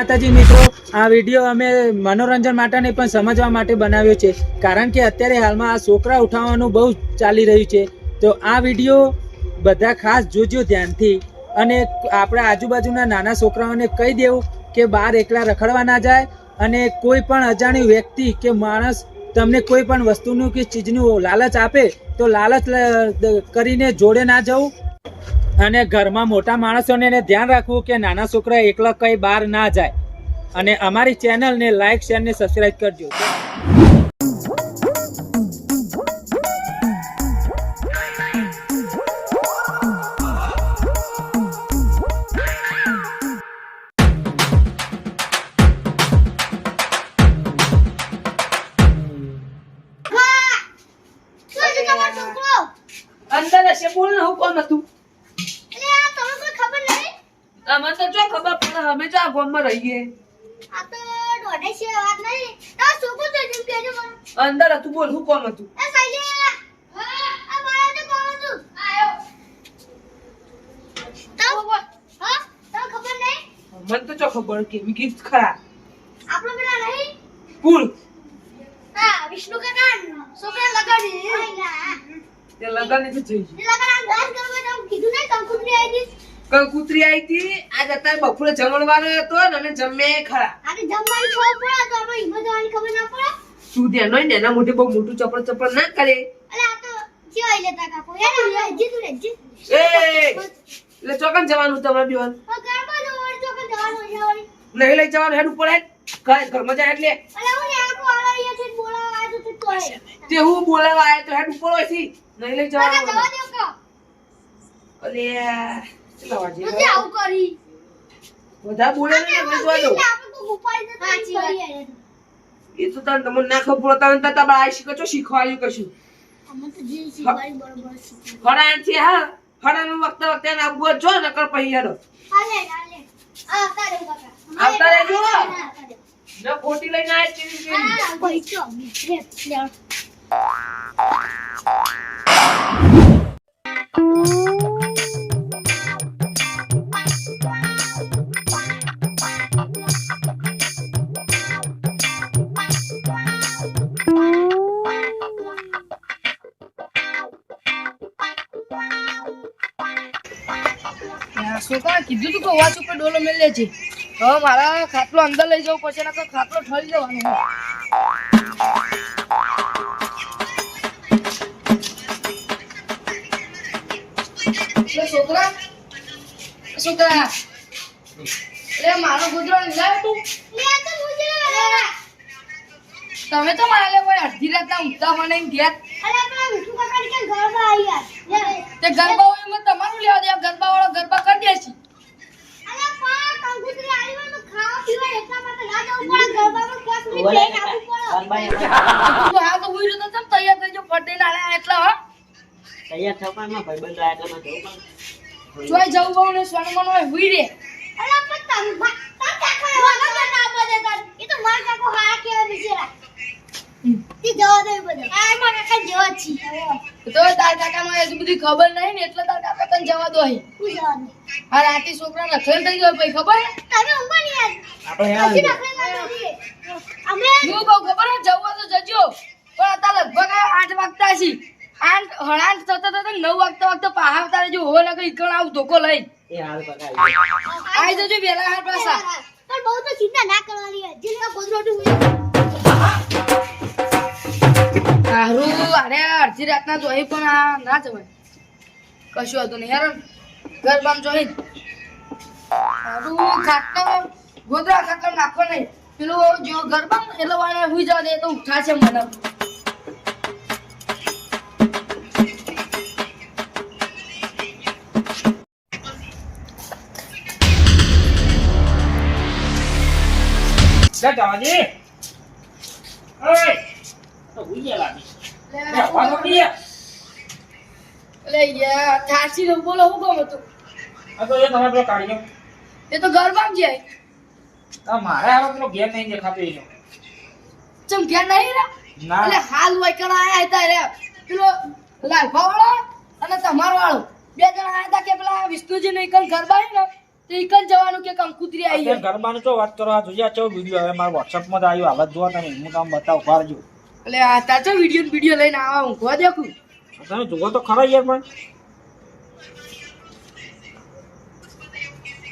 માતાજી મિત્રો, આ વીડિયો અમે મનોરંજન માટે નહીં પણ સમજવા માટે બનાવ્યો છે. કારણ કે અત્યારે હાલમાં આ છોકરા ઉઠાવવાનું બહુ ચાલી રહ્યું છે. તો આ વીડિયો બધા ખાસ જોજો ધ્યાનથી. અને આપણા આજુબાજુના નાના છોકરાઓને કહી દેવું કે બહાર એકલા રખડવા ના જાય અને કોઈ પણ અજાણ્યું વ્યક્તિ કે માણસ તમને કોઈ પણ વસ્તુનું કે ચીજનું લાલચ આપે તો લાલચ કરીને જોડે ના જવું. અને ઘરમાં મોટા માણસોને એને ધ્યાન રાખવું કે નાના છોકરા એકલા કંઈ બહાર ના જાય. અને અમારી ચેનલને લાઇક શેર ને સબસ્ક્રાઇબ કરજો. રહીએ આ તો દોઢે છે વાત નહીં. તમારો છોકરો તો જેમ કહેજો મને. અંદર હતું બોલ હું કોણ હતું એ સાયલી, આ મારા તો કોણ હતું? તમ- હા? તમને ખબર નહીં? મને તો જો ખબર કે ગિફ્ટ ખરા આપણો પેલા નહીં? કુલ હા, વિષ્ણુ કાકા છોકરા લગાડી. તે લગન નથી થઈ એ લગાડ આ ઘાસ કરવા તો કીધું નહીં કંકુતરી આવી હતી? કંકુતરી આવી હતી આજ અત્યારે બપોરે જમણવાનો હતો ને અમે જમ્યા ખરા. આને જમવાની છો પડે તો આપણે હિંમત જવાની ખબર ના પડે? શું ધ્યાન હોય ને એના મોઢે બહુ મોટું ચપળ ચપળ ના કરે. અલે આ તો જીવાઈ લેતા કાકો. યાર જીતુ રે લેજી એ એટલે ચોકન જવાનું તમારે બેવાન. ઘરમાં જો વળી તો કે જવાનું છે વળી નહીં લઈ જવાનું હેડ ઉપર હેડ. ઘર ઘરમાં જાય એટલે અલે હું આખો આલા અહીંયા છે બોલાવા આવ્યો તો તોય તે હું બોલાવા આવ્યો તો હેડ ઉપર હોય છે નહીં લઈ જવાનું જવા દેવ કા અલે આવું બધા બોલે ને મેં એ તો તને તમને ના ખબર તને તો આ શીખો છો શીખવાડ્યું કશું. છે હા. વખતે વખતે એને આવવું જ નકર પછી હેડો. આવતા રહેજો. ન ખોટી લઈને આ ચીવી ચીવી. છોકરા કીધું તું કે વાચ ઉપર ડોલો મેલે છે. હવે મારા ખાટલો અંદર લઈ જવું પછી નકર ખાટલો ઠરી જવાનો છોકરા છોકરા એટલે મારો ગુજરો લાવ તું? લે લે તમે તો મારા કોઈ અડધી રાતના ઊંઘતા મને એમ તે ગરબા હોય એમાં તમારું લેવા દે ગરબા વાળો ગરબા કરી દે છે. તૈયાર પા કંકુતરી આવી હોય તો ખાવા પીવા એટલા માટે ના જવું પડે ગરબામાં પાંચ મિનિટ લઈને આવવું પડે તું હા તો ઉઈ રહ્યો તો ચમ તૈયાર થઈ જો ફટે ના આલે એટલા હા તૈયાર થવામાં ભાઈબંધ આયા તમે જવું પણ જોઈ જવું બહુ ને સોનું મન હોય હુઈ રે અલે પણ તમ તમ કાકો એવા ના ના બધે તન એ તો માર કાકો હારા કેવા બિચારા તી જવા દે બધા આ માર કાકા જેવા જ છી તો તાર નો ખબર નહીં ને એટલે તારે આપણે તને જવા દો અહીં. હું જવા દે આ રાતે છોકરા નખરે થઈ ગયો ભાઈ ખબર? તમે ઊંઘો ને યાર. આપણે પછી નખરે ના કરીએ અમે હું કહું ખબર જવું હોય તો જજો. પણ અત્યારે લગભગ આઠ વાગતા છે આઠ હળાંઠ થતા થતા નવ વાગતા વાગતા પાહા તારે જો હોવે ને કઈ કણ આવું ધોકો લઈ. એ હાલ પકાવી આઈ જજો વેલા હાર પાછા. પણ બહુ તો ચિંતા ના કરવાની યાર જેને હોય. હારું અરે અડધી રાતના જોઈ પણ આ ના જવાય. કશું હતું નહીં હેરાન ગરબામ જોઈ ખાટલો ગોદરા ખાટલો નાખો નહીં પેલું જો ગરબામ એટલે વાળા હુઈ જવા દે તો ઉઠાશે મને જવાજી ઓય તો હુઈ ગયા લાગે લે, વાગો કી. એટલે યાર થાચી નો બોલો હું કોમ હતું? આ તો એ તમારે પેલો કાઢી એ તો ગરબામ જાય. આ મારે હવે પેલો ઘેર નહીં દેખાતો એનો. ચમ ઘેર નહીં રે? ના. એટલે હાલ વૈકણ આયા હતા રે પેલો લાલભા વાળો અને તમારો વાળો. બે જણા આયા હતા કે પેલા વિષ્ણુજી નો એકલ ગરબા ને તો એકલ જવાનું કે કંકુતરી આવી ગરબાનું તો વાત કરો આ આ ચો વિડિયો હવે મારા વોટ્સઅપમાં તો આવ્યો હાલત જોવા તમે હું તમને બતાવું પારજો એટલે આ તાચો વીડિયો વિડિયો લઈને આવા ઊંઘવા દેખું તમે જુઓ તો ખરા યાર પણ.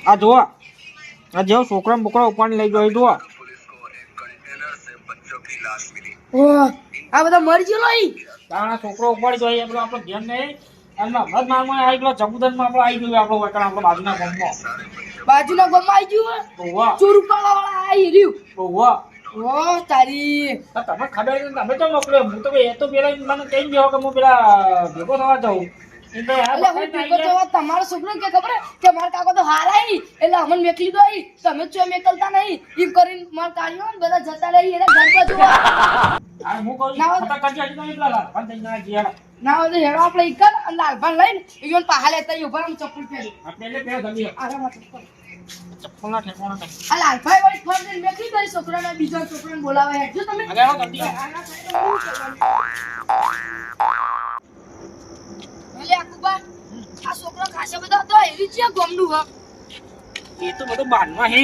આ જુઓ. આ જેવો છોકરા બોકરા ઉપાડી લઈ ગયો જુઓ. આ બધા મરી ગયો લઈ કારણ છોકરો ઉપાડી જોઈએ આપણો આપણો ધ્યાન નહીં. એમનો હમણાં જ આવી ગયો જબુદનમાં આપણો આવી ગયો આપણો વકણ આપણો બાજુના ગામમાં. બાજુના ગામમાં આવી ગયું. ઓવા વાળા આવી રહ્યું. ઓવા ઓ તારી. તમે ખબર તમે તો મોકલ્યો. હું તો એ તો પેલા મને કઈ ગયો કે હું પેલા ભેગો થવા જાઉં. તમારો છોકરો કે ખબર કે મારા કાકો તો હારા એટલે અમને મેકલી દો તમે છો મેકલતા નહીં. એમ કરીને મારા કાઢ્યો ને બધા જતા રહી એને ઘર બાજુ ના હોય. હેડો આપણે અને લાલભાન લઈને ઈયોને પાહા લેતા ઈ ચપ્પલ પહેરી આપણે એટલે ગમી આરામ ચપ્પલ ચપ્પલના ઠેકાણા નહીં આ લાલભાઈ વળી ફોન કરીને મેકલી દઈ છોકરાને બીજા છોકરાને બોલાવા હેડજો તમે આગળ આવો જલ્દી આના સાઈડમાં શું કરવાનું? ભલે આકુબા, આ છોકરો ખાસા બધા હતો એવી છે ગોમનું હક એ તો બધું બાનમાં હે.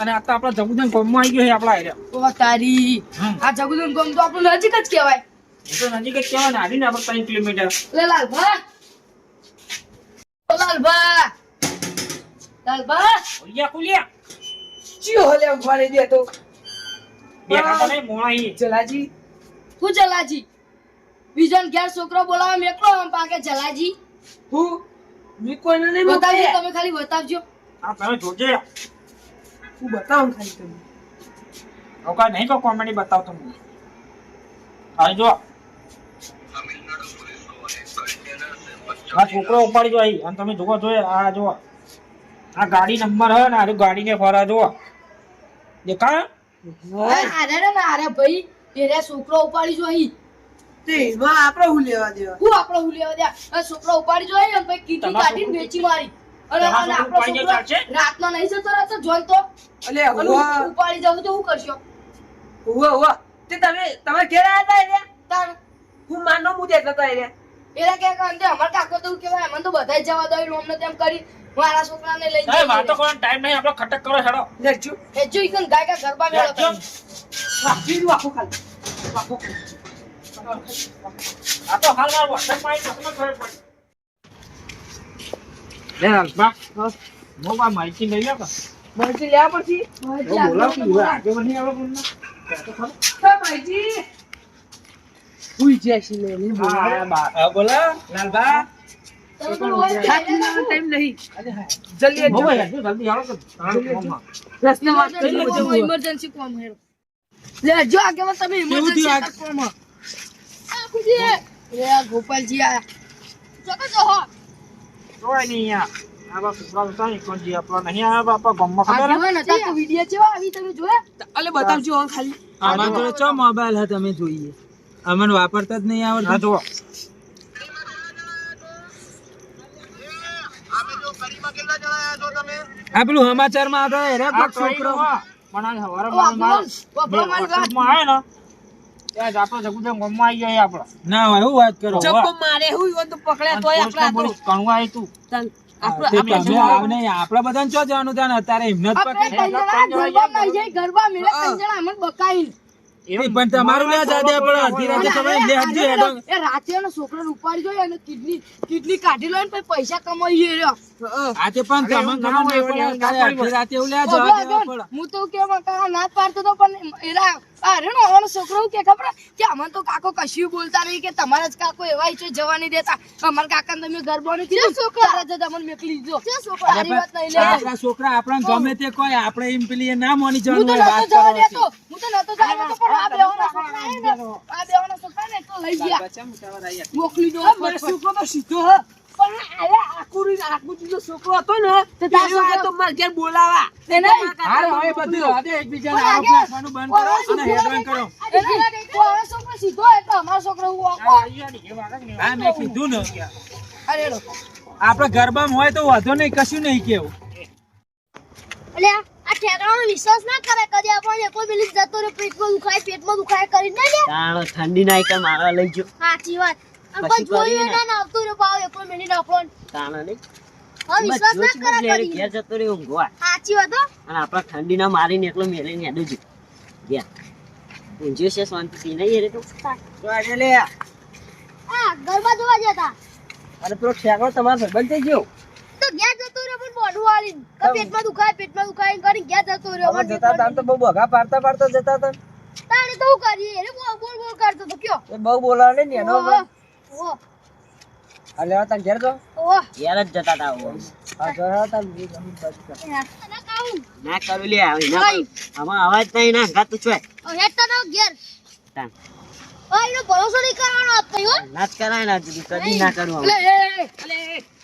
અને આ તો આપણા જબુદન ગામમાં આવી ગયો છે આપણા એરિયા ઓ તારી આ જગુદન ગોમ તો આપણું નજીક જ કહેવાય. એ તો નજીક જ કહેવાય ને આવીને આપણે ત્રણ કિલોમીટર. લે લાલભા. ઓ લાલભા લાલભા ખુલ્યા ખુલ્યા. ચિયો હલે ઊભા દે તો. બે કાંટા નહીં જલાજી. હું જલાજી? બીજાને ઘેર છોકરો બોલાવા મેકલો આમ પાકે જલાજી. હું? મી કોઈને નહીં બતાવજો તમે ખાલી બતાવજો. આ તમે જોજે. હું બતાવું ખાલી તમને ઓકા નહીં તો કોમેડી બતાવતો હું. આ જો. આ છોકરો ઉપાડી જો અહીં અને તમે જોવો જોઈએ આ જો. આ ગાડી નંબર હે ને આ રહ્યું ગાડીને ફરા જો દેખા અરે રે ના ભાઈ એરે છોકરો ઉપાડી જો અહીં. તે એમાં આપણે હું લેવા દેવા? હું આપણો હું લેવા દે આ છોકરો ઉપાડી જો અહીં અને પછી કીટી કાઢીને વેચી મારી. અરે આપણો રાતનો નહીં જતો રહેતો જોન તો. અલે ઉપાડી જાવ તો હું કરશો? હુવા હુવા તે તમે તમે ઘેર આવ્યા હતા એટલે તાર હું માનો મુજે જતો એટલે એરા કે કાંતે અમાર કાકો તો કેવાય અમને તો બધાય જવા દો લોમ ને તેમ કરી. મારા છોકરાને લઈ એ વાતો કરવાનો ટાઈમ નહીં આપણો ખટક કરો હેડો. લેજો એ જો ઈકન ગાય કા ગરબા મેળો લેજો. રાખી આખું ખાલી. આખું આ તો હાલ મારા પડી. લે લઈ લો કે પછી. આગે બની તો ખરું હા જાય લે બોલા. લાલબા ગોપાલજી આયા જતો જો હો જોવાય નહીં યાર. છોકરા હતા ને, પણ આપણો નહીં આવ્યા બાપા ગામમાં ખબર હે? તો વિડિયો જેવા આવી તમે જોયા અલે બતાવજો ખાલી આમાં જોડે ચો મોબાઈલ હે તમે જોઈએ અમને વાપરતા જ નહીં આવડતું જુઓ આ પેલું સમાચારમાં આવતા હેરે કોક છોકરો. પણ આ હવારે માં ને આવી ના હોય હું વાત કરો મારે હું તો પકડ્યા તોય તું. તન- આપણો તે આપણે તમે આવ નહીં આપણા બધાને ચો જવાનું ત્યાં અત્યારે હિંમત જ પકડી. ગરબા મેળે ત્રણ જણા અમને બકાઈ. પણ તમારું લે જાદે પણ અડધી રાતે તમે લે હેડો. એ રાતે એનો છોકરો ઉપાડી જોઈ અને કિડની કિડની કાઢી લો ને પૈસા કમાઈએ રહ્યો. પણ તમે ના ના અડધી રાતે એવું લે જવા હું તો કેવા કાકા પાડતો તો પણ એરા અરે નો છોકરો કે ખબર? કે અમને તો કાકો કશું બોલતા નહીં કે તમારા જ કાકો એવા છે જવાની દેતા. અમારા કાકા તમે ગરબો નથી છોકરા? જ તમને મેકલી જો છોકરા? વાત નહીં લે આપણા છોકરા આપણને ગમે તે કોઈ આપણે એમ પેલી ના ના જવાનું હું તો નતો જવા દેતો. હું તો નતો જવા દેતો પણ આ બેવાના છોકરા આ બેવાના છોકરા ને તો લઈ ગયા. મોકલી દો મારો છોકરો તો સીધો હ. આકુરી છોકરો હતો ને તો તારો પેલો આ તો માર ઘેર બોલાવા. એને હવે બધું હવે એકબીજાને આરોપ નાખવાનું બંધ કરો અને હેડવાન કરો. છોકરો સીધો એટલે અમારો છોકરો આ મેં કીધું ને અરે આપણે ગરબામાં હોય તો વાંધો નહીં કશું નહીં કેવું. એટલે આ ઠેકાણાનો વિશ્વાસ ના કરે કદી આપણને કોઈ પેલી જતો રહ્યો પેટમાં દુખાય પેટમાં દુખાય કરી ના ઠંડી ના આઈટમ મારા લઈ જો. સાચી વાત. પછી. ના આવતું રહ્યો ભાવ એકલો મિનિટ આપણો તાણ નહીં. હવે ના કરા કરી. ઠંડીના મારીને એકલો મેલીને હેડું છું. ઘેર છે શાંતિ થી નહીં રે તો. લે આ. જોવા જતા અને પેલો ઠેકડો તમારો ભાઈબંધ થઈ ગયો? તો ગયા જતો રહ્યો પણ મોઢું વાળી કે પેટમાં દુખાય પેટમાં દુખાય એમ કરીને ઘેર જતો રહ્યો. અમે જતા તા તો બહુ ભગા પાડતા પાડતા જતા તા તાણે તો હું કરીએ? એને બોલ બોલ બોલ કરતો તો કયો. એ બહુ બોલાવે ને એનો આ લેવા તાર ઘેર જો ઓહો ઘેર જ જતા તા હવે. આ જોયા તાર ના કાઉં ના કરું લે હવે ના. આમાં અવાજ નહીં ના હંગાત તું ચોય હેડ તને ઘેર તાન. ઓય એનો ભરોસો નહીં કરવાનો આપતો હો ના જ કરાય ના કદી ના કરું હવે. લે એ, એ, લે એ. તું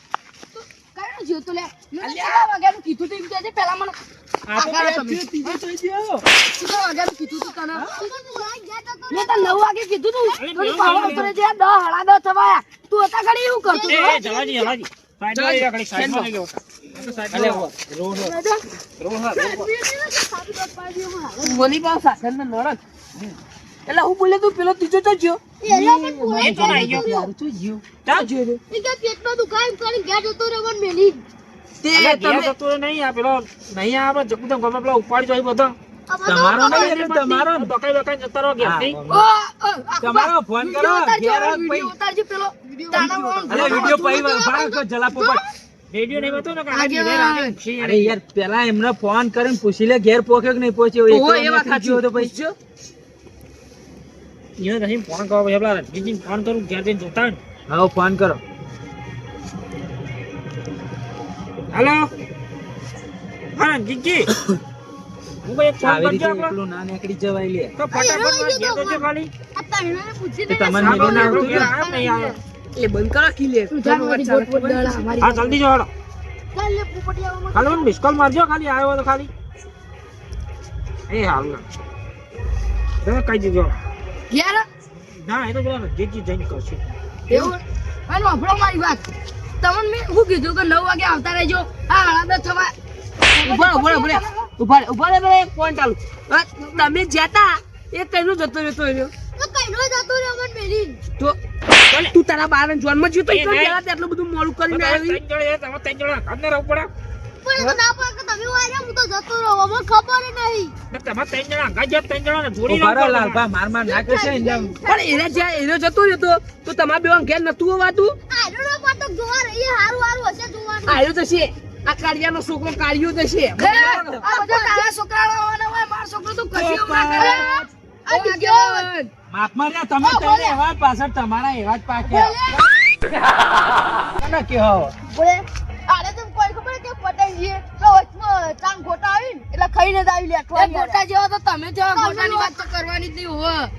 કયો જીવ તો લે. મેં તો કેટલા વાગ્યાનું કીધું તું કે પહેલા મને આગળ તમે. કેટલા વાગ્યાનું કીધું તું તને. તું મેં તને નવ વાગે કીધું તું. થોડી પાવર ઉતરે જે દસ હળા દસ થવાયા. તું હતા ઘડી એવું કરતો એ, હતો? એ, જવાજી, જવાજી. સાઈડમાં એટલે હું બોલે તું પેલો ત્રીજો તો બધો. તમારો ફોન કરો પેલો. રેડિયો નહીં ને. અરે યાર એમને ફોન કરીને પૂછી લે ઘેર પોક્યો કે નહીં પહોંચ્યો એ વાત નથી ગયો તો એને નહીં ફોન કરો પછી પેલા રણજીતજી ફોન કરું ઘેર જઈને જોતા ને. હવે ફોન કરો. હાલો? હા રણજીતજી હું ભાઈ એક ફોન કરજો આપણો. ના નીકળી જવાય લે. તો ફટાફટ મારા ઘેર જજો ખાલી. આ તને પૂછી તે તમને મેળીને આવતું કે? એ બંધ કરો મારી હા જલ્દી જો હાલો. ચાલ લે પોપટિયા ખાલી મને. મિસ કોલ મારજો ખાલી આવ્યો તો ખાલી. એ હાલ ના તમે કહી દેજો ઘેર ના એ તો જો રણજીતજી જઈને કરશું એવું? અને વાપરો મારી વાત. તમને મેં શું કીધું કે નવ વાગે આવતા રહેજો? હા હળા દસ થવા ઊભા ઊભા ઊભા ઊભા ઊભા રે પેલા એક ચાલુ. તમે જ્યાતા એ કઈનો જતો રહેતો રહ્યો. તો કઈનો જતો રહ્યો પણ મેલી. તો તું તારા બાર જન્મ જ્યો તો એ એટલા બધું મોડું કરીને આવી. ત્રણ જણ એ તમે ત્રણ પડે. પણ તો ના પડે કે તમે વાયરા હું તો જતો રહ્યો મને ખબર નહીં. તમે ત્રણ જણા આગળ ત્રણ જણાને જોડી ઊભા લાલભા માર માર ના કરશે પણ એને જ્યાં એને જતો રહ્યો તો તો તમારા ઘેર નતું હોવાતું? આડો નો પાટો જોવા રહીએ હારું હારું હશે જોવાનું. આવ્યો તો છે. આ કાળિયાનો છોકરો કાઢ્યો તો છે. આ બધા તારા છોકરાઓ હોય મારો છોકરો તો કશું ના કરે? આ બીજો માફમાં રહ્યા તમે એવા જ પાછળ તમારા એવા જ? બોલે આને તો કોઈ ખબર કે પટાઈ જઈએ તો ચાંગ ગોટા આવી ને એટલે ખાઈને જ આવી લે ગોટા જેવા તો તમે જેવા ગોટાની વાત તો કરવાની જ નહીં હોય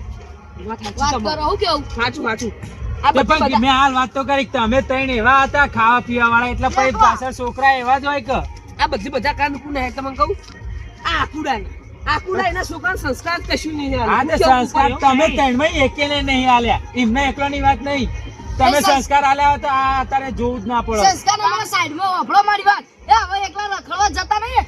વાત કરો હું કેવું? સાચું સાચું. પણ મેં હાલ વાત તો કરી તમે ત્રણ એવા હતા ખાવા પીવા વાળા એટલે પછી પાછળ છોકરા એવા જ હોય કે? આ બધી બધા કાન કોને તમને કહું? આ આકુડાય આકુડાય એના છોકરા સંસ્કાર કશું નહીં આ આલે. સંસ્કાર તમે ત્રણમાં એકેને નહીં આલ્યા એમને એકલોની વાત નહીં. તમે સંસ્કાર આલ્યા હોય તો આ અત્યારે જોવું જ ના પડે. સંસ્કાર સાઈડમાં વાપરો મારી વાત. એ હવે એકલા રખડવા જતા નહીં.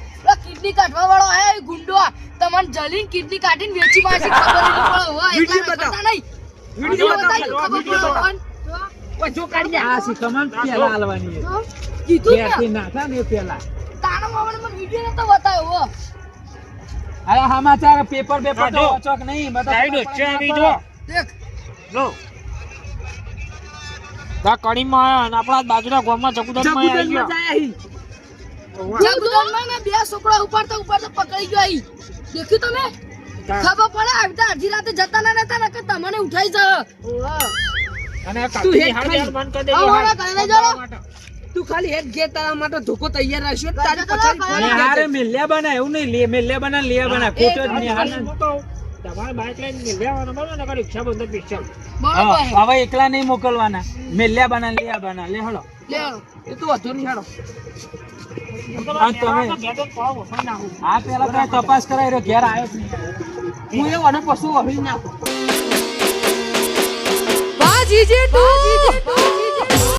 કિડની કાઢવા વાળો હે ગુંડો તમને જલીન કિડની કાઢીને વેચી પાછી ખબર નહીં પડે. હોય વીડિયો બતા નહીં. વિડિયો બતાવો, વીડિયો બતાવો. જો કાઢી આ શીખવામાં પેલા હાલવાની છે. કીધું ને. ના થા ને પેલા. તારા મામાને મને વીડિયો નતો બતાવ્યો હો. અરે સમાચાર પેપર પેપર હા, તો ચોક કે નહીં? બધા સાઈડ ખબર આવી જો. દેખ. લો આ કડીમાં આયા અને આપણા બાજુના ગામમાં જગુદાનમાં આવી મેં બે છોકરા ઉપાડતા ઉપાડતા પકડી ગયો અહીં. દેખ્યું તમે? ખબર પડે આવી અડધી રાતે જતા ના રહેતા ને તમને ઉઠાઈ તું ખાલી. જાઓ. માટે. હેડ ઘેર તારા માટે ધોકો તૈયાર રાખશો તારે પછાડી. મિલ્યા બના એવું નહીં લે મિલ્યા બના લે બના ખોટો જ નહીં તમારે બાઇક લઈને લેવાનું બરાબર ને રિક્ષા બંધ પિક્ચર હવે એકલા નહીં મોકલવાના. મેલ્યા બના લે બના લે હળો. લે એ તો વધુ નહીં હાલો. આ પેલા પેલા તપાસ કરાવી રહ્યો ઘેર આવ્યો હું એ અને પશુ હવે નાખું બાજી જે તું!